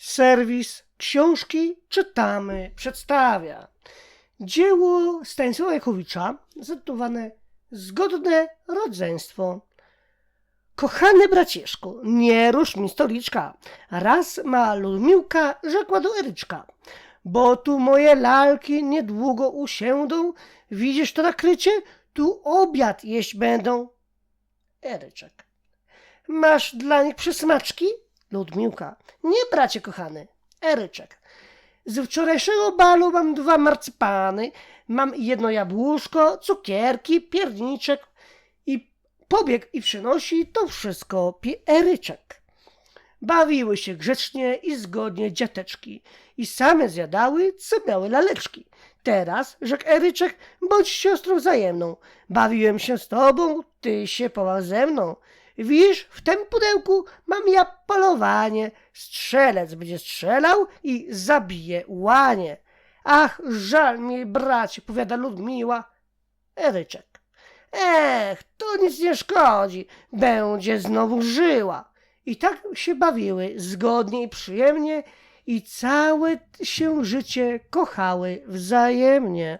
Serwis Książki Czytamy przedstawia dzieło Stanisława Jakowicza zatytułowane Zgodne rodzeństwo. Kochany braciszku, nie rusz mi stoliczka. Raz ma Ludmiłka rzekła do Eryczka. Bo tu moje lalki niedługo usiędą. Widzisz to nakrycie? Tu obiad jeść będą. Eryczek. Masz dla nich przysmaczki? Ludmiłka. Nie, bracie kochany. Eryczek. Z wczorajszego balu mam dwa marcypany, mam jedno jabłuszko, cukierki, pierniczek i pobiegł i przynosi to wszystko Eryczek. Bawiły się grzecznie i zgodnie dziateczki i same zjadały, co miały laleczki. Teraz, rzekł Eryczek, bądź siostrą wzajemną. Bawiłem się z tobą, ty się pobaw ze mną. Widzisz, w tym pudełku mam ja polowanie. Strzelec będzie strzelał i zabije łanie. Ach, żal mi, bracie, powiada Ludmiła. Eryczek. Ech, to nic nie szkodzi, będzie znowu żyła. I tak się bawiły zgodnie i przyjemnie i całe się życie kochały wzajemnie.